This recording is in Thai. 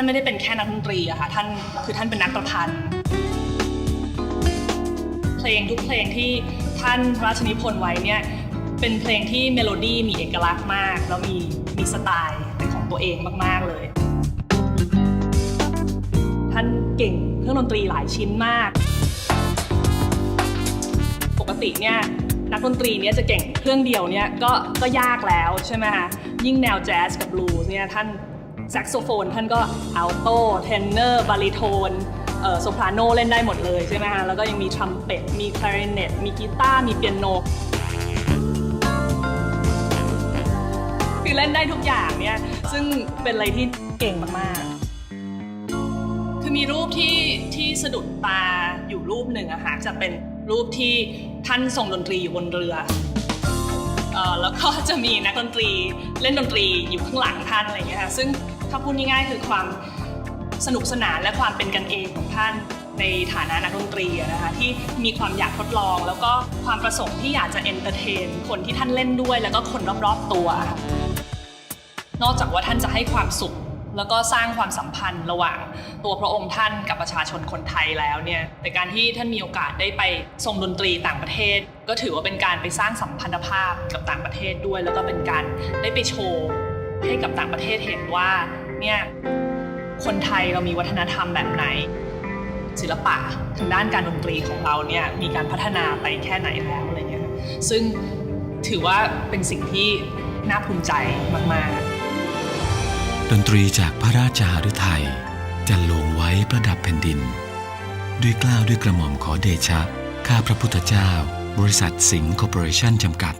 านไม่ได้เป็นแค่นักดนตรีอะค่ะท่านคือท่านเป็นนักประพันธ์ เพลงทุกเพลงที่ท่านพระราชนิพนธ์ไว้เนี่ยเป็นเพลงที่เมโลดี้มีเอกลักษณ์มาก แล้วมีมีสไตล์เป็นของตัวเองมาก ๆ เลย ท่านเก่งเครื่องดนตรีหลายชิ้นมาก ปกติเนี่ยนักดนตรีเนี่ยจะเก่งเครื่องเดียวเนี่ยก็ก็ยากแล้วใช่ไหมคะยิ่งแนวแจ๊สกับบลูส์เนี่ยท่าน แซกโซโฟน ท่านก็อัลโตเทนเนอร์บาริโทนโซพราโนเล่นได้หมดเลยใช่ไหมคะแล้วก็ยังมีทรัมเป็ตมีคลาริเนตมีกีตาร์มีเปียโนคือเล่นได้ทุกอย่างเนี่ยซึ่งเป็นอะไรที่เก่งมากๆ คือมีรูปที่ที่สะดุดตาอยู่รูปหนึ่งอะค่ะจะเป็นรูปที่ท่านทรงดนตรีอยู่บนเรือเอ่อแล้วก็จะมีนักดนตรีเล่นดนตรีอยู่ข้างหลังท่านอะไรอย่างเงี้ยค่ะซึ่ง ถ้าพูดง่ายๆคือความสนุกสนานและความเป็นกันเองของท่านในฐานะนักดนตรีนะคะที่มีความอยากทดลอง แล้วก็ความประสงค์ที่อยากจะเอนเตอร์เทนคนที่ท่านเล่นด้วย แล้วก็คนรอบๆตัว นอกจากว่าท่านจะให้ความสุข แล้วก็สร้างความสัมพันธ์ระหว่างตัวพระองค์ท่านกับประชาชนคนไทยแล้วเนี่ยแต่การที่ท่านมีโอกาสได้ไปทรงดนตรีต่างประเทศ ก็ถือว่าเป็นการไปสร้างสัมพันธภาพกับต่างประเทศด้วย แล้วก็เป็นการได้ไปโชว์ ให้กับต่างประเทศเห็นว่าเนี่ยคนไทยเรามีวัฒนธรรมแบบไหน ศิลปะทางด้านการดนตรีของเราเนี่ยมีการพัฒนาไปแค่ไหนแล้วอะไรเงี้ยซึ่งถือว่าเป็นสิ่งที่น่าภูมิใจมากๆ ดนตรีจากพระราชหฤทัยจะลงไว้ประดับแผ่นดิน ด้วยกล้าวด้วยกระหม่อมขอเดชะ ข้าพระพุทธเจ้า บริษัทสิงห์คอร์ปอเรชั่นจำกัด